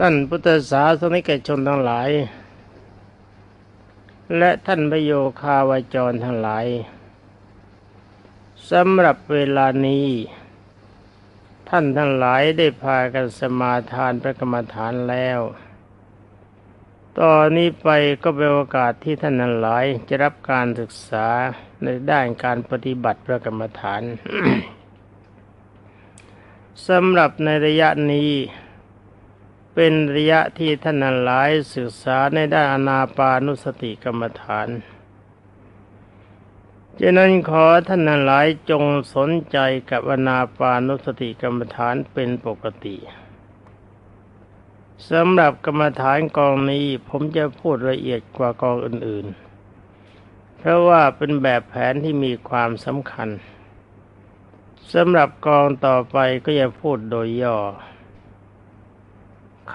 ท่านพุทธศาสนิกชนทั้งหลาย และท่านประโยคาวาจรทั้งหลายสำหรับเวลานี้ ท่านทั้งหลายได้พากันสมาทานพระกรรมฐานแล้ว ตอนนี้ไปก็เป็นโอกาสที่ท่านทั้งหลายจะรับการศึกษาในด้านการปฏิบัติพระกรรมฐานสำหรับในระยะนี้ เป็นระยะที่ท่านหลายศึกษาในด้านอนาปานุสติกรรมฐานฉะนั้นขอท่านหลายจงสนใจกับอนาปานุสติกรรมฐานเป็นปกติสำหรับกรรมฐานกองนี้ผมจะพูดละเอียดกว่ากองอื่นๆ เพราะว่าเป็นแบบแผนที่มีความสำคัญสำหรับกองต่อไปก็จะพูดโดยย่อ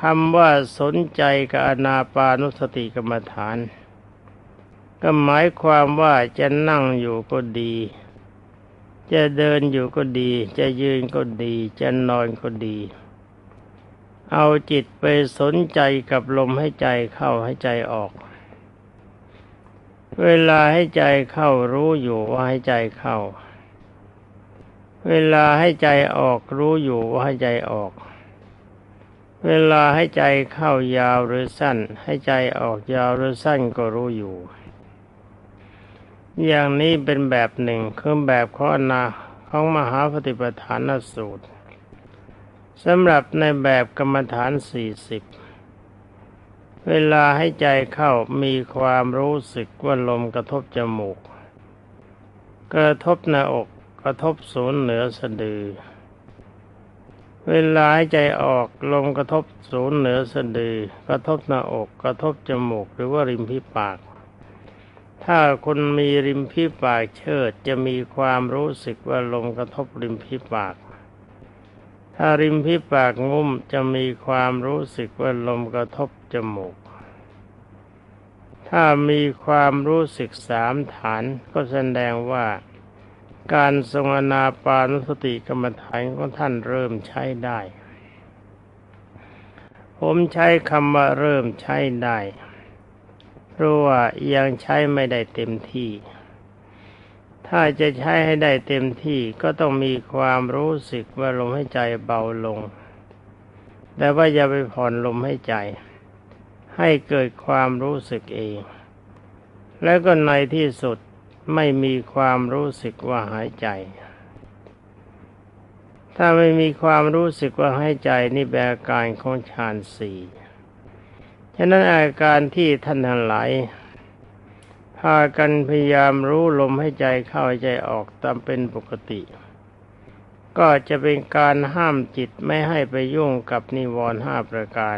คำว่าสนใจกับอนาปานุสติกรรมฐาน ก็หมายความว่าจะนั่งอยู่ก็ดี จะเดินอยู่ก็ดี จะยืนก็ดี จะนอนก็ดี เอาจิตไปสนใจกับลมให้ใจเข้าให้ใจออก เวลาให้ใจเข้ารู้อยู่ว่าให้ใจเข้า เวลาให้ใจออกรู้อยู่ว่าให้ใจออก เวลาให้ใจเข้ายาวหรือสั้น ให้ใจออกยาวหรือสั้นก็รู้อยู่ อย่างนี้เป็นแบบหนึ่งคือแบบข้อนาของมหาปฏิปทานสูตรสำหรับในแบบกรรมฐานสี่สิบเวลาให้ใจเข้ามีความรู้สึกว่าลมกระทบจมูก กระทบหน้าอก กระทบศูนย์เหนือสะดือ เวลาให้ใจออกลมกระทบศูนย์เหนือสะดือกระทบหน้าอกกระทบจมูกหรือว่าริมฝีปาก ถ้าคนมีริมฝีปากเชิดจะมีความรู้สึกว่าลมกระทบริมฝีปาก ถ้าริมฝีปากงุ้มจะมีความรู้สึกว่าลมกระทบจมูก ถ้ามีความรู้สึกสามฐานก็แสดงว่า การทรงอนาปานุสติกรรมฐานของท่านเริ่มใช้ได้ ผมใช้คำว่าเริ่มใช้ได้ เพราะว่ายังใช้ไม่ได้เต็มที่ ถ้าจะใช้ให้ได้เต็มที่ก็ต้องมีความรู้สึกว่าลมให้ใจเบาลง แต่ว่าอย่าไปผ่อนลมให้ใจ ให้เกิดความรู้สึกเอง แล้วก็ในที่สุด ไม่มีความรู้สึกว่าหายใจ ถ้าไม่มีความรู้สึกว่าหายใจนี่เป็นอาการของฌานสี่ฉะนั้นอาการที่ท่านทั้งหลายพากันพยายามรู้ลมให้ใจเข้าใจออกตามเป็นปกติ ก็จะเป็นการห้ามจิตไม่ให้ไปยุ่งกับนิวรณ์ห้าประการ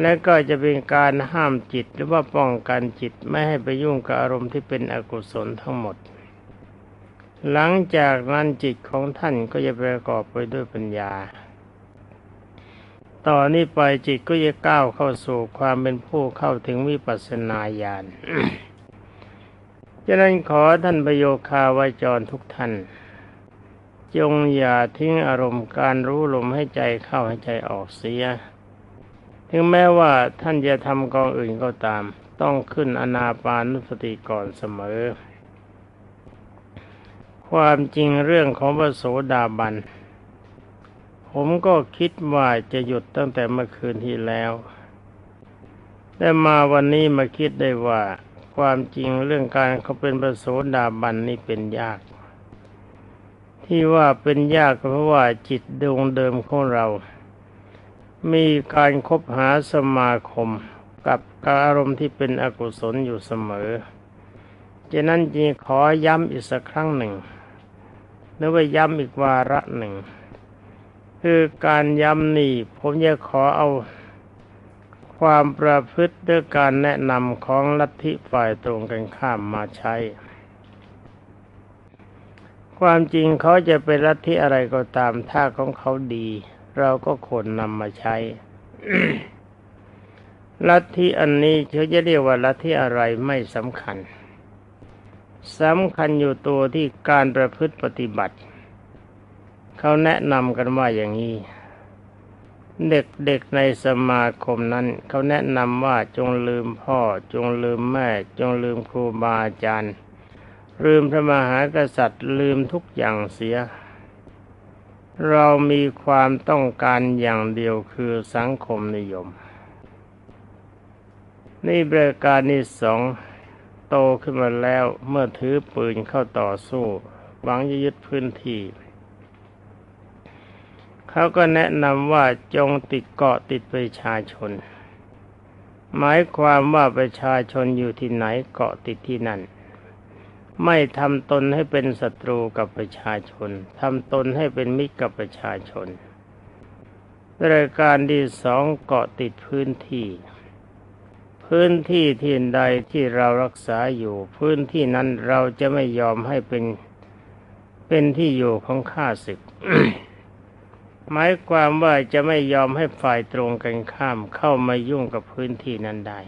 และก็จะเป็นการห้ามจิตหรือว่าป้องกันจิตไม่ให้ไปยุ่งกับอารมณ์ที่เป็นอกุศลทั้งหมด หลังจากนั้นจิตของท่านก็จะประกอบไปด้วยปัญญา ต่อนนี้ไปจิตก็จะก้าวเข้าสู่ความเป็นผู้เข้าถึงวิปัสสนาญาณฉะนั้นขอท่านประโยคาวาจรทุกท่าน จงอย่าทิ้งอารมณ์การรู้ลมให้ใจเข้าให้ใจออกเสีย ถึงแม้ว่าท่านจะทำกองอื่นก็ตาม ต้องขึ้นอนาปานุสติก่อนเสมอ ความจริงเรื่องของพระโสดาบัน ผมก็คิดว่าจะหยุดตั้งแต่เมื่อคืนที่แล้ว แต่มาวันนี้มาคิดได้ว่า ความจริงเรื่องการเขาเป็นพระโสดาบันนี่เป็นยาก ที่ว่าเป็นยากเพราะว่าจิตดวงเดิมของเรา มีการคบหาสมาคมกับอารมณ์ที่เป็นอกุศลอยู่เสมอฉะนั้นจึงขอย้ำอีกสักครั้งหนึ่งหรือว่าย้ำอีกวาระหนึ่ง คือการย้ำนี่ผมจะขอเอาความประพฤติด้วยการแนะนำของลัทธิฝ่ายตรงกันข้ามมาใช้ ความจริงเขาจะเป็นลัทธิอะไรก็ตามถ้าของเขาดี เราก็ควรนำมาใช้ลัทธิอันนี้เขาจะเรียกว่าลัทธิอะไรไม่สำคัญสำคัญอยู่ตัวที่การประพฤติปฏิบัติ เขาแนะนำกันว่าอย่างนี้ เด็กๆในสมาคมนั้น เขาแนะนำว่าจงลืมพ่อ จงลืมแม่ จงลืมครูบาอาจารย์ ลืมพระมหากษัตริย์ลืมทุกอย่างเสีย เรามีความต้องการอย่างเดียวคือสังคมนิยม นี่บริการที่สองโตขึ้นมาแล้วเมื่อถือปืนเข้าต่อสู้หวังจะยึดพื้นที่ เขาก็แนะนำว่าจงติดเกาะติดประชาชน หมายความว่าประชาชนอยู่ที่ไหนเกาะติดที่นั่น ไม่ทำตนให้เป็นศัตรูกับประชาชนทำตนให้เป็นมิตรกับประชาชนรายการที่สองเกาะติดพื้นที่ พื้นที่ที่ใดที่เรารักษาอยู่ พื้นที่นั้นเราจะไม่ยอมให้เป็นเป็นที่อยู่ของข้าศึก หมายความว่าจะไม่ยอมให้ฝ่ายตรงกันข้ามเข้ามายุ่งกับพื้นที่นั้นได้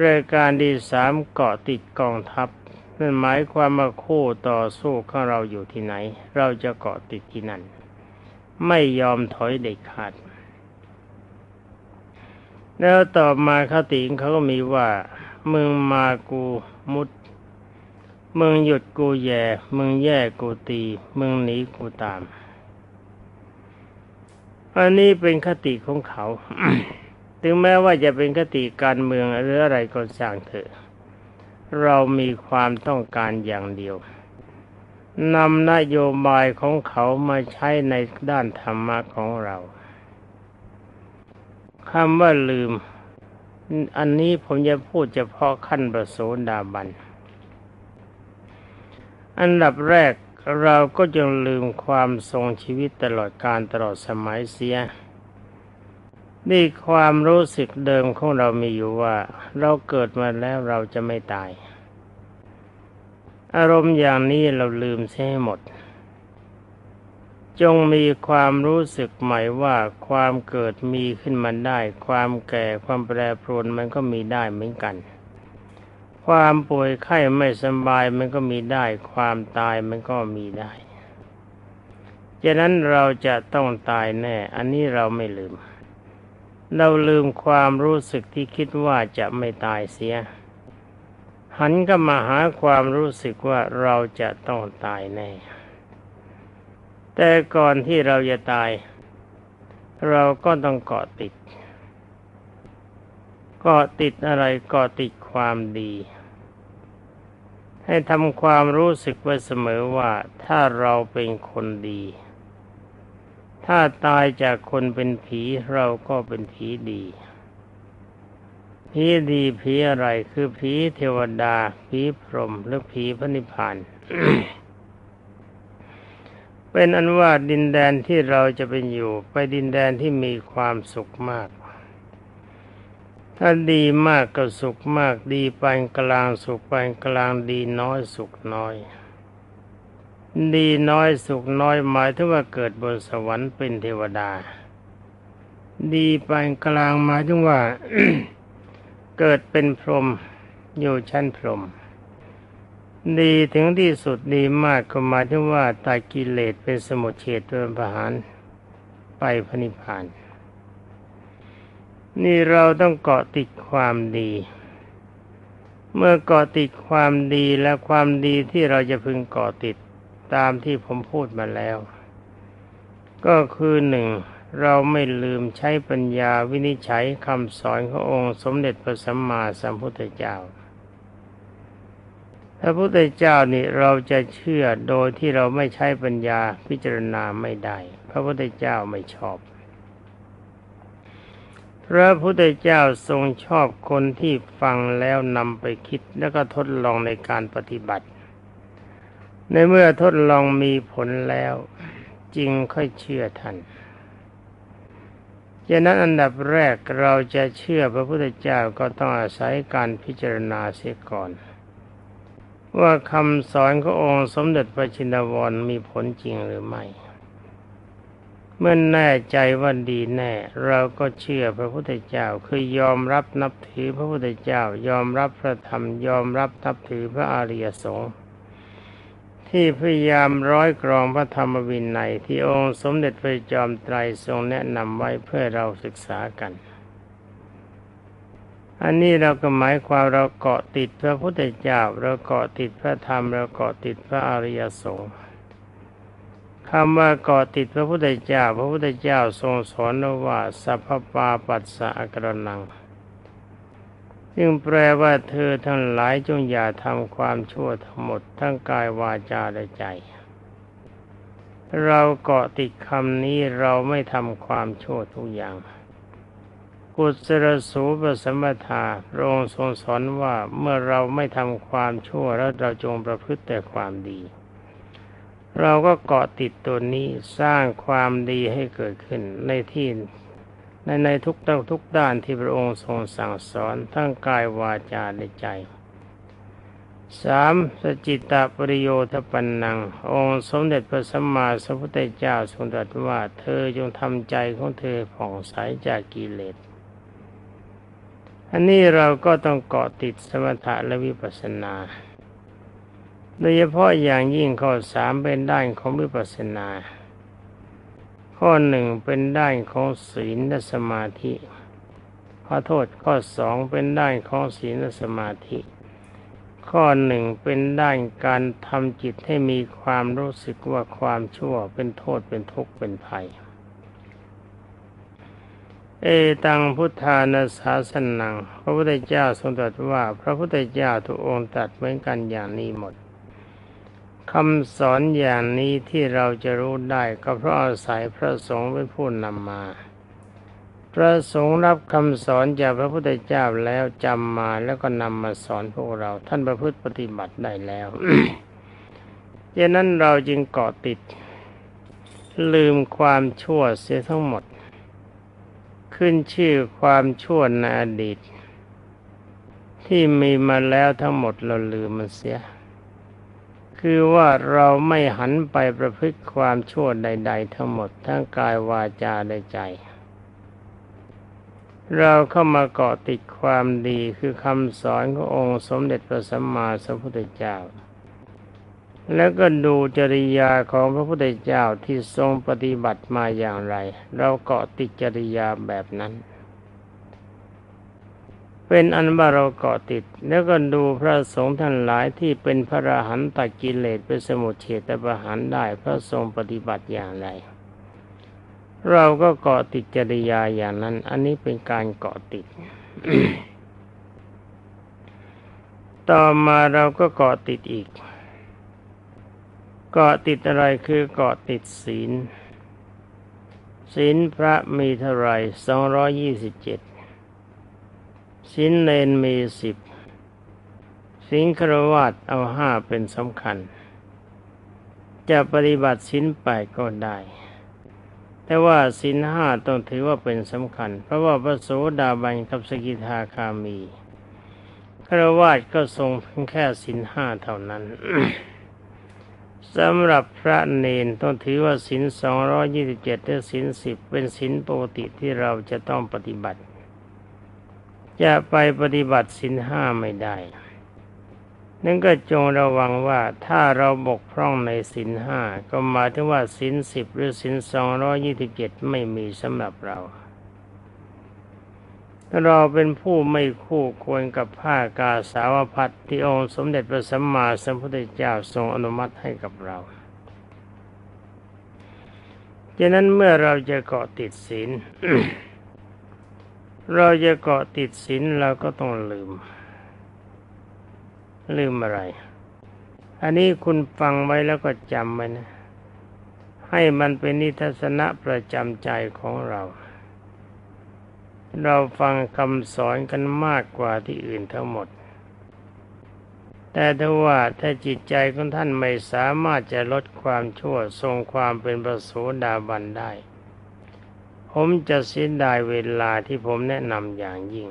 รายการที่สามเกาะติดกองทัพนั่นหมายความว่าคู่ต่อสู้ของเราอยู่ที่ไหน เราจะเกาะติดที่นั่น ไม่ยอมถอยเด็ดขาด แล้วต่อมาคติเขาก็มีว่า มึงมากูมุด มึงหยุดกูแย่ มึงแย่กูตี มึงหนีกูตาม อันนี้เป็นคติของเขา ถึงแม้ว่าจะเป็นคติการเมืองหรืออะไรก็สร้างเถอะ เรามีความต้องการอย่างเดียวนำนโยบายของเขามาใช้ในด้านธรรมะของเราคำว่าลืม อันนี้ผมจะพูดเฉพาะขั้นประโสดาบัน อันดับแรกเราก็จงลืมความทรงชีวิตตลอดการตลอดสมัยเสีย นี่ความรู้สึกเดิมของเรามีอยู่ว่า เราเกิดมาแล้วเราจะไม่ตาย อารมณ์อย่างนี้เราลืมใช่หมด จงมีความรู้สึกใหม่ว่าความเกิดมีขึ้นมาได้ ความแก่ความแปรปรวนมันก็มีได้เหมือนกัน ความป่วยไข้ไม่สบายมันก็มีได้ ความตายมันก็มีได้ฉะนั้นเราจะต้องตายแน่ อันนี้เราไม่ลืม เราลืมความรู้สึกที่คิดว่าจะไม่ตายเสีย หันก็มาหาความรู้สึกว่าเราจะต้องตายแน่ แต่ก่อนที่เราจะตาย เราก็ต้องเกาะติดเกาะติดอะไรเกาะติดความดี ให้ทำความรู้สึกไว้เสมอว่าถ้าเราเป็นคนดี ถ้าตายจากคนเป็นผีเราก็เป็นผีดีผีดีผีอะไรคือผีเทวดาผีพรหมหรือผีพระนิพพานเป็นอันว่าดินแดนที่เราจะเป็นอยู่ ไปดินแดนที่มีความสุขมาก ถ้าดีมากก็สุขมากดีปานกลางสุขปานกลางดีน้อยสุขน้อย ดีน้อยสุขน้อยหมายถึงว่าเกิดบนสวรรค์เป็นเทวดา ดีปานกลางหมายถึงว่า เกิดเป็นพรหมอยู่ชั้นพรหมดีถึงที่สุดดีมากก็หมายถึงว่าตายกิเลสเป็นสมุทเฉดเป็นประหารไปพนิพาน นี่เราต้องเกาะติดความดี เมื่อเกาะติดความดีและความดีที่เราจะพึงเกาะติด ตามที่ผมพูดมาแล้ว ก็คือหนึ่งเราไม่ลืมใช้ปัญญาวินิจฉัยคำสอนขององค์สมเด็จพระสัมมาสัมพุทธเจ้า พระพุทธเจ้านี่เราจะเชื่อโดยที่เราไม่ใช้ปัญญาพิจารณาไม่ได้ พระพุทธเจ้าไม่ชอบ พระพุทธเจ้าทรงชอบคนที่ฟังแล้วนำไปคิดแล้วก็ทดลองในการปฏิบัติ ในเมื่อทดลองมีผลแล้ว จริงค่อยเชื่อท่านฉะนั้นอันดับแรกเราจะเชื่อพระพุทธเจ้าก็ต้องอาศัยการพิจารณาเสียก่อน ว่าคำสอนขององค์สมเด็จพระชินวรมีผลจริงหรือไม่ เมื่อแน่ใจว่าดีแน่ เราก็เชื่อพระพุทธเจ้าคือยอมรับนับถือพระพุทธเจ้า ยอมรับพระธรรมยอมรับนับถือพระอริยสงฆ์ ที่พยายามร้อยกรองพระธรรมวินัยที่องค์สมเด็จพระจอมไตรทรงแนะนำไว้เพื่อเราศึกษากัน อันนี้เราก็หมายความเราเกาะติดพระพุทธเจ้าเราเกาะติดพระธรรมเราเกาะติดพระอริยสงฆ์คำว่าเกาะติดพระพุทธเจ้า พระพุทธเจ้าทรงสอนว่าสัพพปาปัสสะกรนัง ซึ่งแปลว่าเธอทั้งหลายจงอย่าทำความชั่วทั้งหมดทั้งกายวาจาและใจ เราเกาะติดคำนี้เราไม่ทำความชั่วทุกอย่าง กุศลสูปสัมปทาพระองค์ทรงสอนว่าเมื่อเราไม่ทำความชั่วแล้วเราจงประพฤติแต่ความดี เราก็เกาะติดตัวนี้สร้างความดีให้เกิดขึ้นในที่ ในในทุกตั้งทุกด้านที่พระองค์ทรงสั่งสอนทั้งกายวาจาและใจสามสจิตตปริโยทปันนัง องค์สมเด็จพระสัมมาสัมพุทธเจ้าทรงตรัสว่าเธอจงทำใจของเธอผ่องใสจากกิเลส อันนี้เราก็ต้องเกาะติดสมถะและวิปัสสนา โดยเฉพาะอย่างยิ่งข้อสามเป็นด้านของวิปัสสนา ข้อหนึ่งเป็นด้านของศีลและสมาธิขอโทษข้อสองเป็นด้านของศีลและสมาธิ ข้อหนึ่งเป็นด้านการทำจิตให้มีความรู้สึกว่าความชั่วเป็นโทษเป็นทุกข์เป็นภัย เอตังพุทธานาสาสนัง พระพุทธเจ้าทรงตรัสว่า พระพุทธเจ้าทุกองค์ตรัสเหมือนกันอย่างนี้หมด คำสอนอย่างนี้ที่เราจะรู้ได้ก็เพราะอาศัยพระสงฆ์เป็นผู้นำมา พระสงฆ์รับคำสอนจากพระพุทธเจ้าแล้วจำมาแล้วก็นำมาสอนพวกเรา ท่านประพฤติปฏิบัติได้แล้วดังนั้นเราจึงเกาะติด ลืมความชั่วเสียทั้งหมด ขึ้นชื่อความชั่วในอดีต ที่มีมาแล้วทั้งหมดเราลืมมันเสีย คือว่าเราไม่หันไปประพฤติความชั่วใด ๆ ทั้งหมดทั้งกายวาจาและใจ เราเข้ามาเกาะติดความดีคือคำสอนขององค์สมเด็จพระสัมมาสัมพุทธเจ้า แล้วก็ดูจริยาของพระพุทธเจ้าที่ทรงปฏิบัติมาอย่างไร เราเกาะติดจริยาแบบนั้น เป็นอันว่าเราเกาะติด แล้วก็ดูพระสงฆ์ท่านหลายที่เป็นพระอรหันตกิเลสเป็นสมุทเฉตประหารได้พระทรงปฏิบัติอย่างไร เราก็เกาะติดจริยาอย่างนั้น อันนี้เป็นการเกาะติด ต่อมาเราก็เกาะติดอีก เกาะติดอะไรคือเกาะติดศีลศีลพระมีเท่าไรสองร้อยี่สิบเจ็ด สินเลนมีสิบสินครวัตเอาห้าเป็นสำคัญ จะปฏิบัติสินแปดก็ได้ แต่ว่าสินห้าต้องถือว่าเป็นสำคัญ เพราะว่าพระโสดาบันกับสกิทาคามีครวาตก็ทรงเพียงแค่สินห้าเท่านั้นสำหรับพระเนนต้องถือว่าสินสองร้อยี่สิบเจ็ดหรือสินสิบเป็นสินปกติที่เราจะต้องปฏิบัติ จะไปปฏิบัติสินห้าไม่ได้ นั่นก็จงระวังว่าถ้าเราบกพร่องในสินห้าก็หมายถึงว่าสินสิบหรือสินสองร้อยี่สิบเจ็ดไม่มีสำหรับเรา เราเป็นผู้ไม่คู่ควรกับผ้ากาสาวพัดที่องค์สมเด็จพระสัมมาสัมพุทธเจ้าทรงอนุมัติให้กับเราดังนั้นเมื่อเราจะเกาะติดศีล เราจะเกาะติดศีลเราก็ต้องลืม ลืมอะไร อันนี้คุณฟังไว้แล้วก็จำไว้นะ ให้มันเป็นนิทัศนะประจำใจของเรา เราฟังคำสอนกันมากกว่าที่อื่นทั้งหมด แต่ถ้าว่าถ้าจิตใจของท่านไม่สามารถจะลดความชั่วทรงความเป็นประโสดาบันได้ ผมจะเสียดายเวลาที่ผมแนะนำอย่างยิ่ง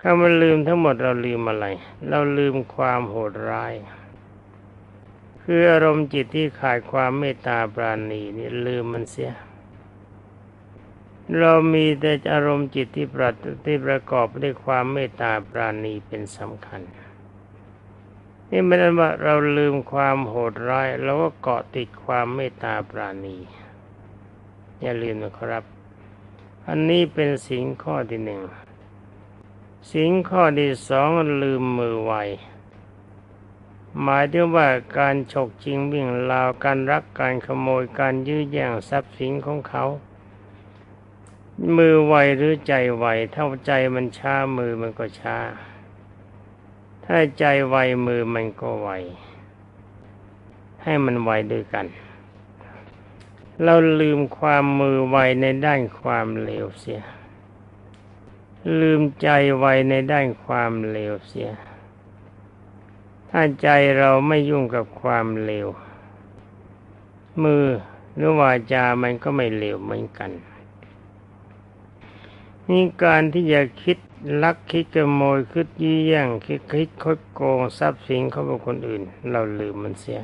ถ้ามันลืมทั้งหมดเราลืมอะไร เราลืมความโหดร้าย คืออารมณ์จิตที่ขาดความเมตตาปราณีนี่ลืมมันเสีย เรามีแต่อารมณ์จิตที่ประที่ประกอบด้วยความเมตตาปราณีเป็นสำคัญ นี่ไม่ได้ว่าเราลืมความโหดร้ายเราก็เกาะติดความเมตตาปราณี อย่าลืมนะครับ อันนี้เป็นสิ่งข้อที่หนึ่งสิ่งข้อที่สองลืมมือไวหมายถึงว่าการฉกจริงวิ่งราวการรักการขโมยการยื้อแย่งทรัพย์สินของเขา มือไวหรือใจไวเท่าใจมันช้ามือมันก็ช้า ถ้าใจไวมือมันก็ไว ให้มันไวด้วยกัน เราลืมความมือไวในด้านความเลวเสีย ลืมใจไวในด้านความเลวเสีย ถ้าใจเราไม่ยุ่งกับความเลว มือหรือวาจามันก็ไม่เลวเหมือนกัน นี่การที่จะคิดลักคิดขโมยคิดยี่แย่งคิดคิดคดโกงทรัพย์สินของคนอื่น เราลืมมันเสีย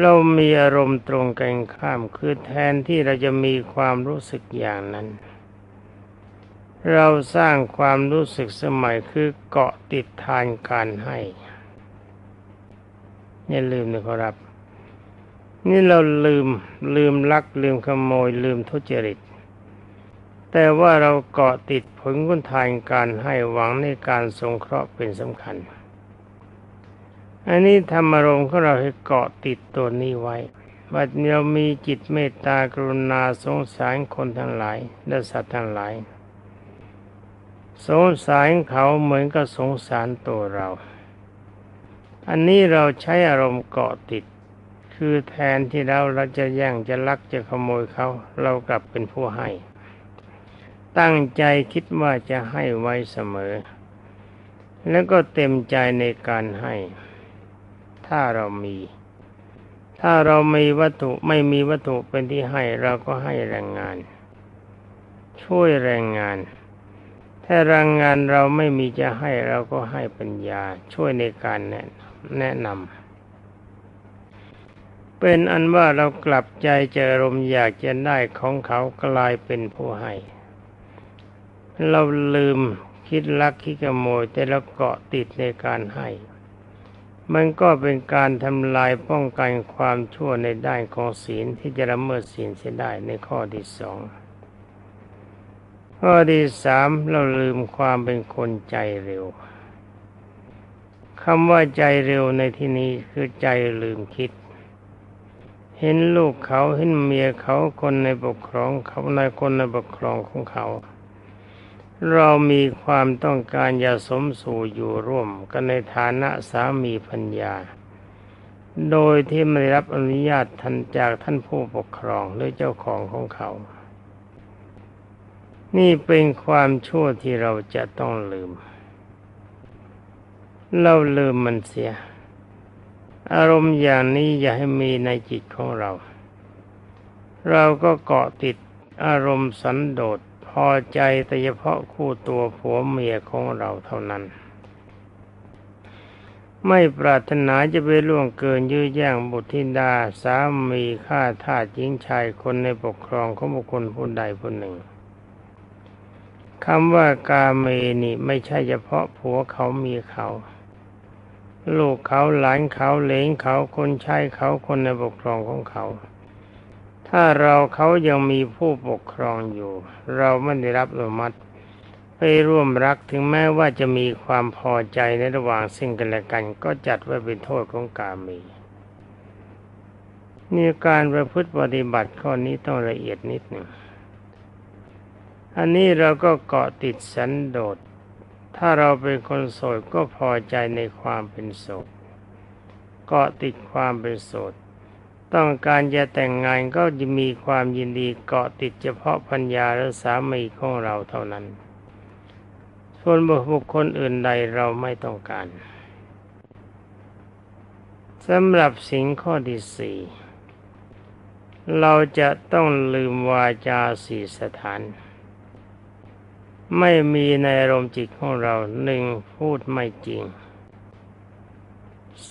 เรามีอารมณ์ตรงกันข้ามคือแทนที่เราจะมีความรู้สึกอย่างนั้น เราสร้างความรู้สึกสมัยคือเกาะติดทานการให้อย่าลืมนะครับ นี่เราลืมลืมลักลืมขโมยลืมทุจริต แต่ว่าเราเกาะติดผลคุณทานการให้หวังในการสงเคราะห์เป็นสำคัญ อันนี้ธรรมารมณ์ของเราให้เกาะติดตัวนี้ไว้ว่าเรามีจิตเมตตากรุณาสงสารคนทั้งหลายและสัตว์ทั้งหลาย สงสารเขาเหมือนกับสงสารตัวเรา อันนี้เราใช้อารมณ์เกาะติด คือแทนที่เราเราจะแย่งจะลักจะขโมยเขา เรากลับเป็นผู้ให้ ตั้งใจคิดว่าจะให้ไว้เสมอ แล้วก็เต็มใจในการให้ ถ้าเรามี ถ้าเรามีวัตถุไม่มีวัตถุเป็นที่ให้เราก็ให้แรงงาน ช่วยแรงงาน ถ้าแรงงานเราไม่มีจะให้เราก็ให้ปัญญา ช่วยในการแนะแนะนำเป็นอันว่าเรากลับใจเจอรมอยากจะได้ของเขากลายเป็นผู้ให้ เราลืมคิดลักคิดขโมย แต่เราเกาะติดในการให้ มันก็เป็นการทำลายป้องกันความชั่วในด้านของศีลที่จะละเมิดศีลเสียได้ในข้อที่สองข้อที่สามเราลืมความเป็นคนใจเร็วคำว่าใจเร็วในที่นี้คือใจลืมคิด เห็นลูกเขาเห็นเมียเขาคนในปกครองเขาในคนในปกครองของเขา เรามีความต้องการอย่าสมสู่อยู่ร่วมกันในฐานะสามีพัญญา โดยที่ไม่ได้รับอนุญาตทันจากท่านผู้ปกครองหรือเจ้าของของเขา นี่เป็นความชั่วที่เราจะต้องลืม เราลืมมันเสีย อารมณ์อย่างนี้อย่าให้มีในจิตของเรา เราก็เกาะติดอารมณ์สันโดษ อใจแต่เฉพาะคู่ตัวผัวเมียของเราเท่านั้น ไม่ปรารถนาจะไปล่วงเกินยื้อแย่งบุตรธิดาสามีฆ่าทาสหญิงชายคนในปกครองของบุคคลผู้ใดผู้หนึ่งคำว่ากาเมนี่ไม่ใช่เฉพาะผัวเขามีเขา ลูกเขาหลานเขาเลงเขาคนใช้เขาคนในปกครองของเขา ถ้าเราเขายังมีผู้ปกครองอยู่ เราไม่ได้รับอนุมัติไปร่วมรักถึงแม้ว่าจะมีความพอใจในระหว่างสิ่งกันและกัน ก็จัดว่าเป็นโทษของกามีนี่การประพฤติปฏิบัติข้อนี้ต้องละเอียดนิดหนึ่งอันนี้เราก็เกาะติดสันโดษ ถ้าเราเป็นคนโสดก็พอใจในความเป็นโสด เกาะติดความเป็นโสด ต้องการจะแต่งงานก็จะมีความยินดีเกาะติดเฉพาะพัญญาและสามีของเราเท่านั้นส่วนบุคคลอื่นใดเราไม่ต้องการสำหรับสิ่งข้อที่สี่เราจะต้องลืมวาจาสี่สถาน ไม่มีในอารมณ์จิตของเราหนึ่งพูดไม่จริง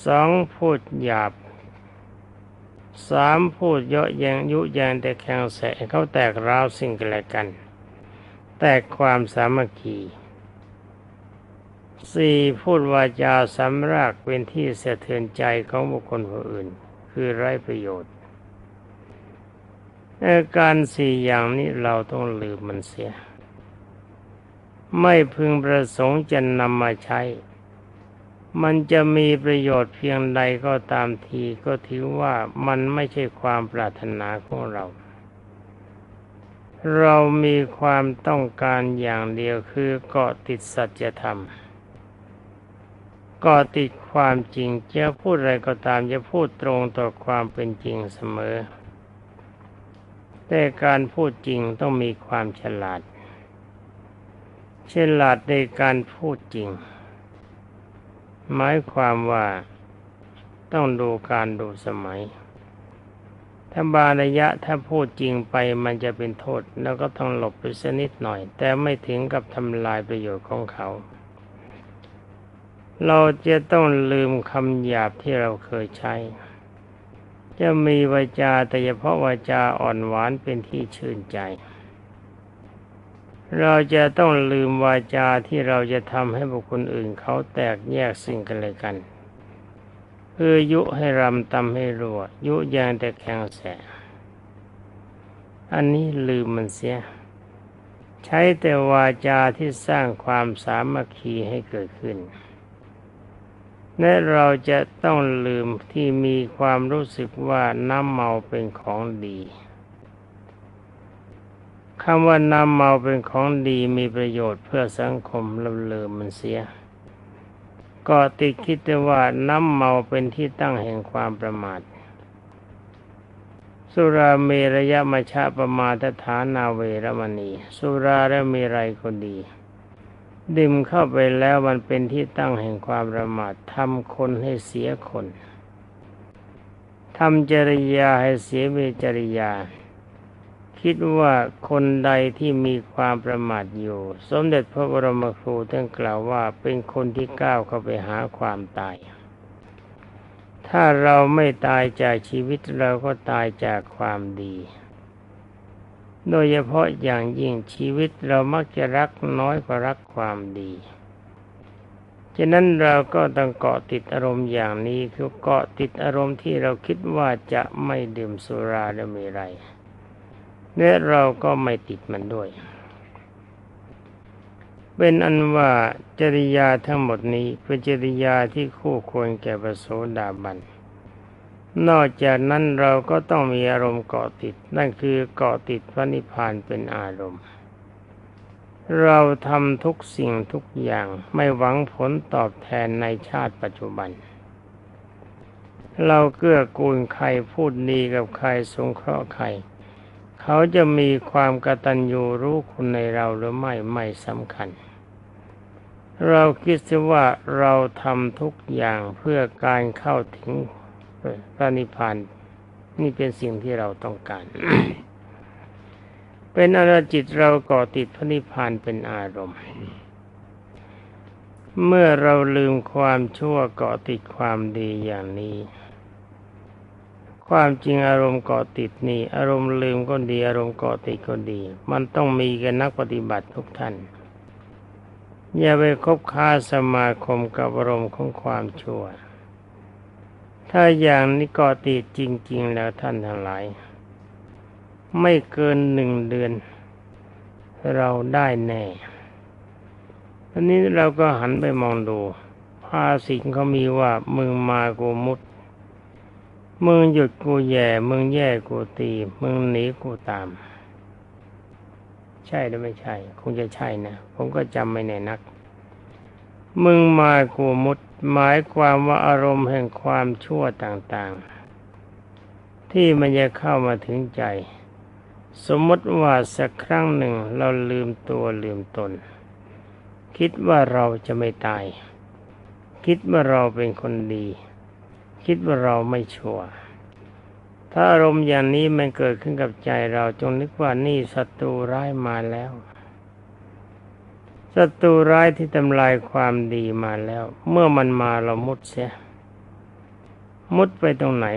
สองพูดหยาบ สามพูดเยอะแยงยุแยงแต่แข่งแสเขาแตกร้าวสิ่งกันและกัน แตกความสามัคคีสี่พูดวาจาสำรากเป็นที่สะเทือนใจของบุคคลผู้อื่น คือไร้ประโยชน์อาการสี่อย่างนี้เราต้องลืมมันเสีย ไม่พึงประสงค์จะนำมาใช้ มันจะมีประโยชน์เพียงใดก็ตามทีก็ถือว่ามันไม่ใช่ความปรารถนาของเรา เรามีความต้องการอย่างเดียวคือเกาะติดสัจธรรมเก็ติดความจริงจะพูดอะไรก็ตามจะพูดตรงต่อความเป็นจริงเสมอ แต่การพูดจริงต้องมีความฉลาด ฉลาดในการพูดจริง หมายความว่าต้องดูการดูสมัย ถ้าบาระยะถ้าพูดจริงไปมันจะเป็นโทษ แล้วก็ต้องหลบไปสักนิดหน่อย แต่ไม่ถึงกับทำลายประโยชน์ของเขา เราจะต้องลืมคำหยาบที่เราเคยใช้ จะมีวาจาแต่เฉพาะวาจาอ่อนหวานเป็นที่ชื่นใจ เราจะต้องลืมวาจาที่เราจะทำให้บุคคลอื่นเขาแตกแยกสิ่งกันเลยกันคือยุให้รำตำให้รัวยุยางแต่แข็งแส อันนี้ลืมมันเสีย ใช้แต่วาจาที่สร้างความสามัคคีให้เกิดขึ้น และเราจะต้องลืมที่มีความรู้สึกว่าน้ำเมาเป็นของดี คำว่าน้ำเมาเป็นของดีมีประโยชน์เพื่อสังคมเราลืมมันเสีย ก็ติดคิดแต่ว่าน้ำเมาเป็นที่ตั้งแห่งความประมาท สุราเมรยะมชะประมาทฐานาเวรมณี สุราและมีไรก็ดี ดื่มเข้าไปแล้วมันเป็นที่ตั้งแห่งความประมาททำคนให้เสียคนทำจริยาให้เสียเวจริยา คิดว่าคนใดที่มีความประมาทอยู่ สมเด็จพระบรมครูท่านกล่าวว่าเป็นคนที่ก้าวเข้าไปหาความตาย ถ้าเราไม่ตายจากชีวิตเราก็ตายจากความดี โดยเฉพาะอย่างยิ่งชีวิตเรามักจะรักน้อยกว่ารักความดีฉะนั้นเราก็ต้องเกาะติดอารมณ์อย่างนี้คือเกาะติดอารมณ์ที่เราคิดว่าจะไม่ดื่มสุราและมีไร และเราก็ไม่ติดมันด้วย เป็นอันว่าจริยาทั้งหมดนี้เป็นจริยาที่คู่ควรแก่ประโสดาบัน นอกจากนั้นเราก็ต้องมีอารมณ์เกาะติด นั่นคือเกาะติดพระนิพพานเป็นอารมณ์ เราทำทุกสิ่งทุกอย่างไม่หวังผลตอบแทนในชาติปัจจุบันเราเกื้อกูลใครพูดดีกับใครสงเคราะห์ใคร เขาจะมีความกตัญญูรู้คุณในเราหรือไม่ไม่สำคัญ เราคิดว่าเราทำทุกอย่างเพื่อการเข้าถึงพระนิพพานนี่เป็นสิ่งที่เราต้องการ เป็นอารจิตเราก่อติดพระนิพพานเป็นอารมณ์ เมื่อเราลืมความชั่วเกาะติดความดีอย่างนี้ ความจริงอารมณ์เกาะติดนี่ อารมณ์ลืมก็ดี อารมณ์เกาะติดก็ดี มันต้องมีกันนักปฏิบัติทุกท่าน อย่าไปคบค้าสมาคมกับอารมณ์ของความชั่ว ถ้าอย่างนี้ก็ติดจริง ๆ แล้วท่านทั้งหลาย ไม่เกินหนึ่งเดือน เราได้แน่ทีนี้เราก็หันไปมองดูภาสิงเขามีว่ามึงมากูมุด มึงหยุดกูแย่ มึงแย่กูตี มึงหนีกูตาม ใช่หรือไม่ใช่ คงจะใช่นะ ผมก็จำไม่แน่นัก มึงมากูมุด หมายความว่าอารมณ์แห่งความชั่วต่างๆ ที่มันจะเข้ามาถึงใจ สมมติว่าสักครั้งหนึ่งเราลืมตัวลืมตน คิดว่าเราจะไม่ตาย คิดว่าเราเป็นคนดี คิดว่าเราไม่ชั่วถ้าอารมณ์อย่างนี้มันเกิดขึ้นกับใจเราจงนึกว่านี่ศัตรูร้ายมาแล้วศัตรูร้ายที่ทำลายความดีมาแล้ว เมื่อมันมาเรามุดเสีย มุดไปตรงไหน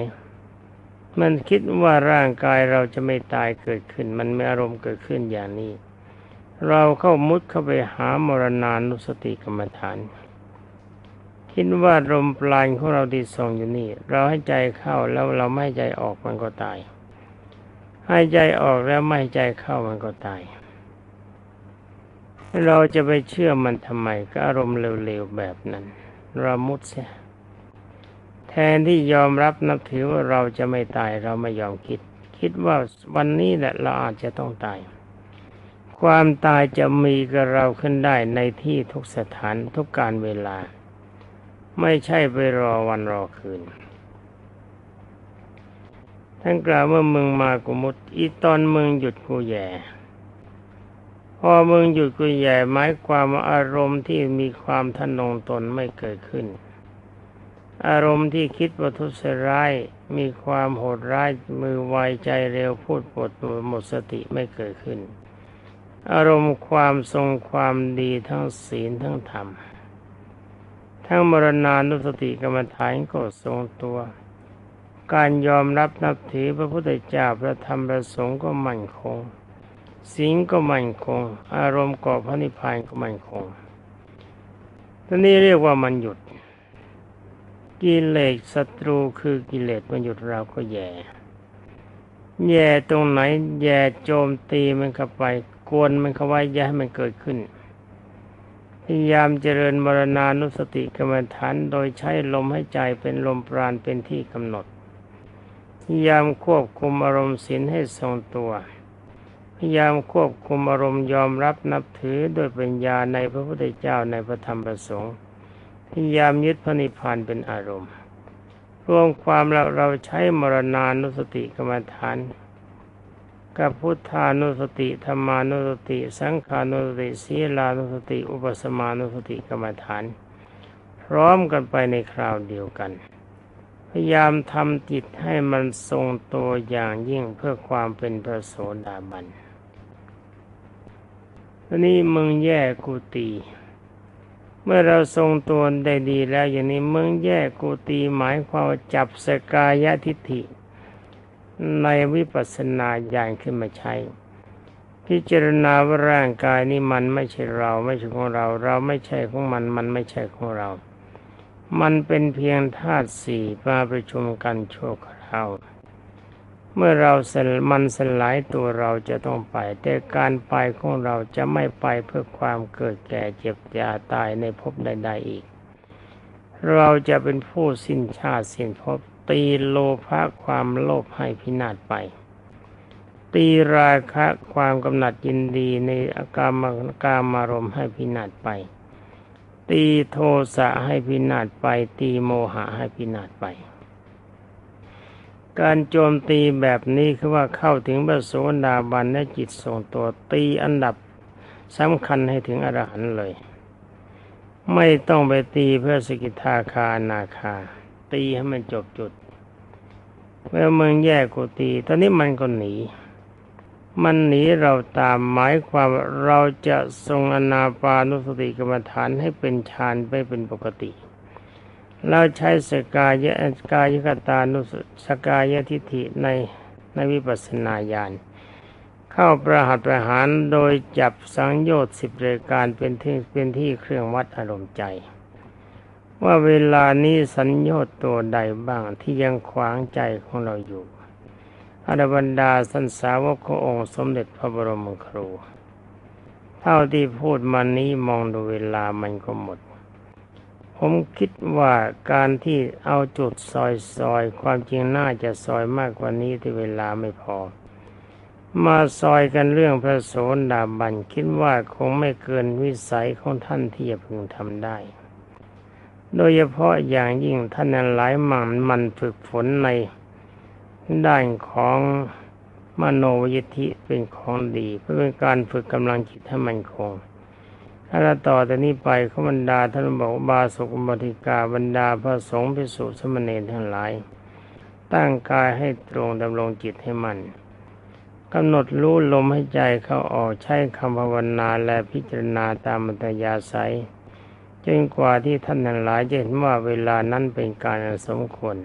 มันคิดว่าร่างกายเราจะไม่ตายเกิดขึ้น มันไมีอารมณ์เกิดขึ้นอย่างนี้ เราเข้ามุดเข้าไปหามรณานุสติกรรมฐาน คิดว่าลมปราณของเราที่ส่งอยู่นี่ เราให้ใจเข้าแล้วเราไม่ให้ใจออกมันก็ตาย ให้ใจออกแล้วไม่ให้ใจเข้ามันก็ตาย เราจะไปเชื่อมันทำไมก็อารมณ์เร็วๆแบบนั้น เรามุดเสียแทนที่ยอมรับนับถือว่าเราจะไม่ตายเราไม่ยอมคิด คิดว่าวันนี้แหละเราอาจจะต้องตาย ความตายจะมีกับเราขึ้นได้ในที่ทุกสถานทุกการเวลา ไม่ใช่ไปรอวันรอคืน ท่านกล่าวว่ามึงมากุมุตอีตอนมึงหยุดกูแย่ พอมึงหยุดกูแย่หมายความว่าอารมณ์ที่มีความทนงตนไม่เกิดขึ้น อารมณ์ที่คิดประทุษร้าย มีความโหดร้ายมือไวใจเร็วพูดปดหมดสติไม่เกิดขึ้น อารมณ์ความทรงความดีทั้งศีลทั้งธรรม ทั้งมรณานุสติกรรมฐานก็ทรงตัว การยอมรับนับถือพระพุทธเจ้าพระธรรมพระสงฆ์ก็มั่นคงสิ่งก็มั่นคง อารมณ์ก่อพระนิพพานก็มั่นคงตอนนี้เรียกว่ามันหยุด กิเลสศัตรูคือกิเลสมันหยุดเราก็แย่ แย่ตรงไหน แย่โจมตีมันเข้าไป กวนมันเข้าไว้ย่าให้มันเกิดขึ้น พยายามเจริญมรณานุสติกรรมฐานโดยใช้ลมให้ใจเป็นลมปราณเป็นที่กำหนด พยายามควบคุมอารมณ์ศีลให้ทรงตัว พยายามควบคุมอารมณ์ยอมรับนับถือโดยปัญญาในพระพุทธเจ้าในพระธรรมประสงค์ พยายามยึดพระนิพพานเป็นอารมณ์ รวมความเราเราใช้มรณานุสติกรรมฐาน กับพุทธานุสติธรรมานุสติ สังขานุสติศีลานุสติ อุปสมานุสติกรรมฐาน พร้อมกันไปในคราวเดียวกัน พยายามทำจิตให้มันทรงตัวอย่างยิ่งเพื่อความเป็นพระโสดาบันทีนี้มึงแย่กูตีเมื่อเราทรงตัวได้ดีแล้วอย่างนี้มึงแยกกูตีหมายความจับสกายทิฏฐิ ในวิปัสสนาญาณขึ้นมาใช้ พิจารณาว่าร่างกายนี้มันไม่ใช่เรา ไม่ใช่ของเรา เราไม่ใช่ของมัน มันไม่ใช่ของเรา มันเป็นเพียงธาตุสี่มาประชุมกันโชคราวเมื่อเราสมันสลายตัวเราจะต้องไป แต่การไปของเราจะไม่ไปเพื่อความเกิดแก่เจ็บยาตายในภพใด ๆอีก เราจะเป็นผู้สิ้นชาติสิ้นภพ ตีโลภะความโลภให้พินาศไป ตีราคะความกำหนัดยินดีในอากามกามารมให้พินาศไป ตีโทสะให้พินาศไป ตีโมหะให้พินาศไป การโจมตีแบบนี้คือว่าเข้าถึงพระโสดาบันและจิตทรงตัวตีอันดับสำคัญให้ถึงอรหันต์เลย ไม่ต้องไปตีเพื่อสกิทาคานาคา ตีให้มันจบจุดเมื่อมึงแยกกูตี ตอนนี้มันก็หนี มันหนีเราตามหมายความเราจะทรงอนาปานุสติกรรมฐานให้เป็นฌานไปเป็นปกติ เราใช้สกายะกายกตานุสกายทิฏฐิในในวิปัสสนาญาณเข้าประหัตประหารโดยจับสังโยชน์สิบรายการเป็นที่เป็นที่เครื่องวัดอารมณ์ใจ ว่าเวลานี้สัญญต์ตัวใดบ้างที่ยังขวางใจของเราอยู่อรบรรดาสันสาวกขององค์สมเด็จพระบรมครู เท่าที่พูดมานี้มองดูเวลามันก็หมด ผมคิดว่าการที่เอาจุดซอยซอยความจริงน่าจะซอยมากกว่านี้ที่เวลาไม่พอ มาซอยกันเรื่องพระโสดาบันคิดว่าคงไม่เกินวิสัยของท่านที่จะพึงทำได้ โดยเฉพาะอย่างยิ่งท่านหลายมันมันฝึกฝนในด้านของมโนวิธิเป็นของดีเพื่อเป็นการฝึกกำลังจิตให้มันคงถ้าต่อแต่นี้ไปขบรรดาท่านบอกบาสุกบริกาบรรดาพระสงฆ์พิสุสมณีทั้งหลาย ตั้งกายให้ตรงดำรงจิตให้มันกำหนดรู้ลมให้ใจเข้าออกใช้คำภาวนาและพิจารณาตามมัตยาศัย จนกว่าที่ท่านทั้งหลายจะเห็นว่าเวลานั้นเป็นการสมควร